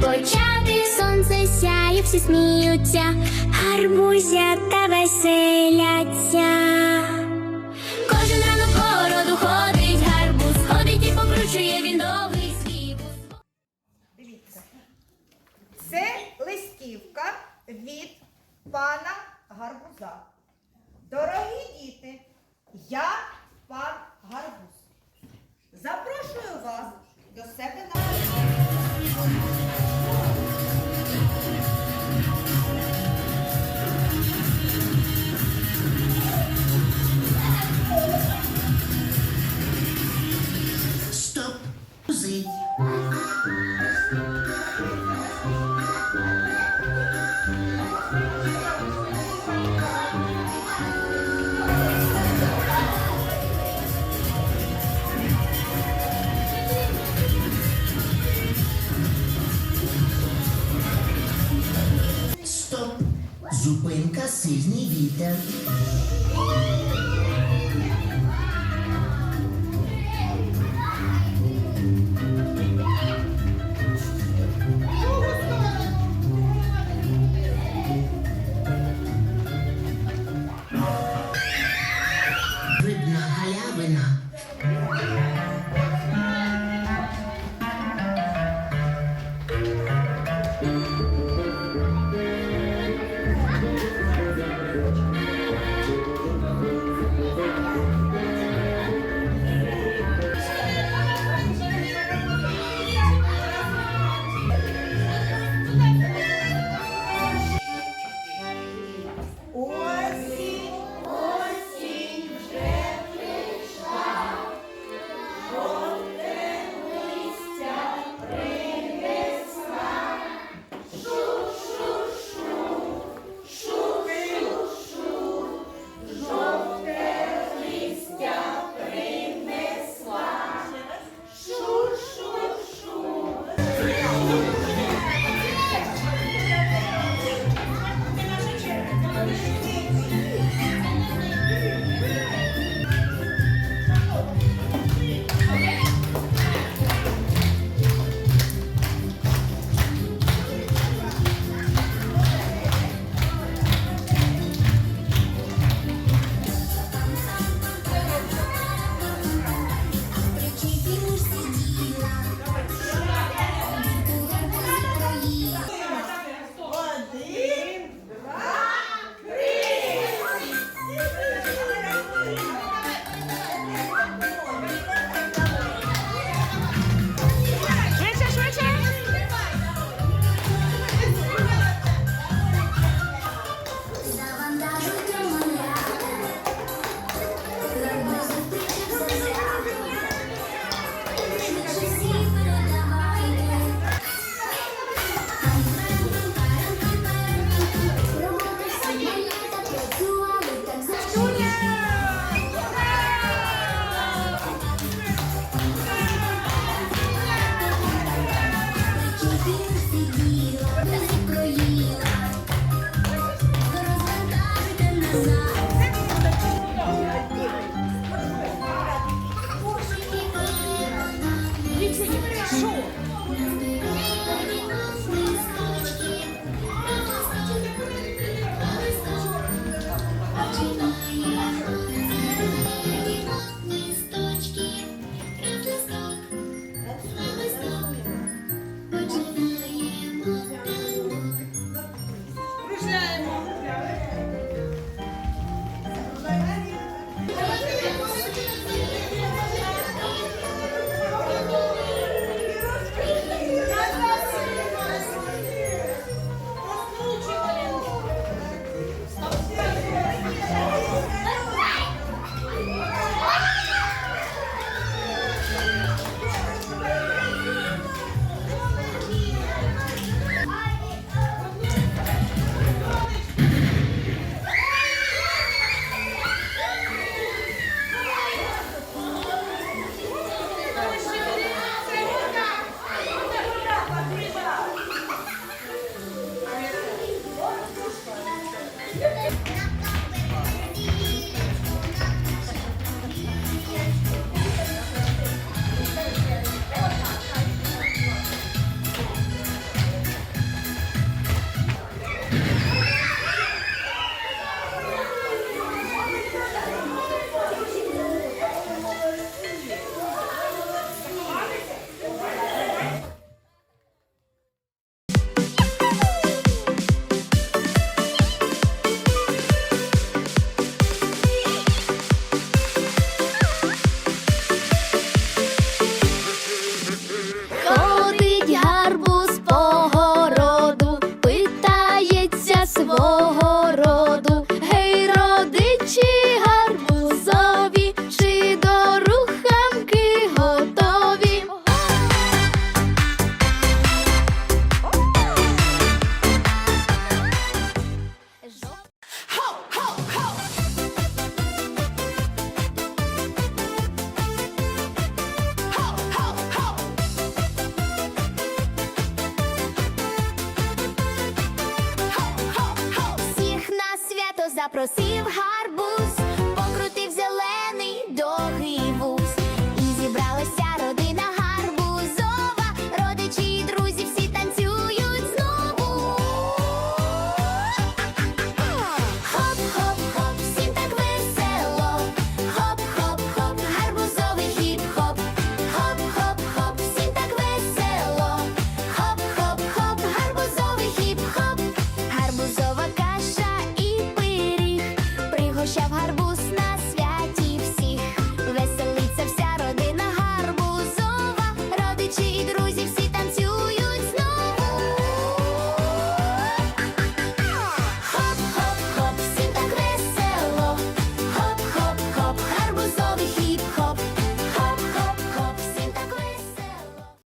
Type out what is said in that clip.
почати. Сонце сяє, всі сміються, гарбузята веселяться. Кожен ранок городу ходить, гарбуз ходить і покручує він довгий. Дивіться. Це листівка від пана Гарбуза. Дорогі діти, я пан Гарбуз. Запрошую вас до себе на Музик. Стоп! Зупинка сильний вітер. запросив гарбуз, покрутив зелений дом.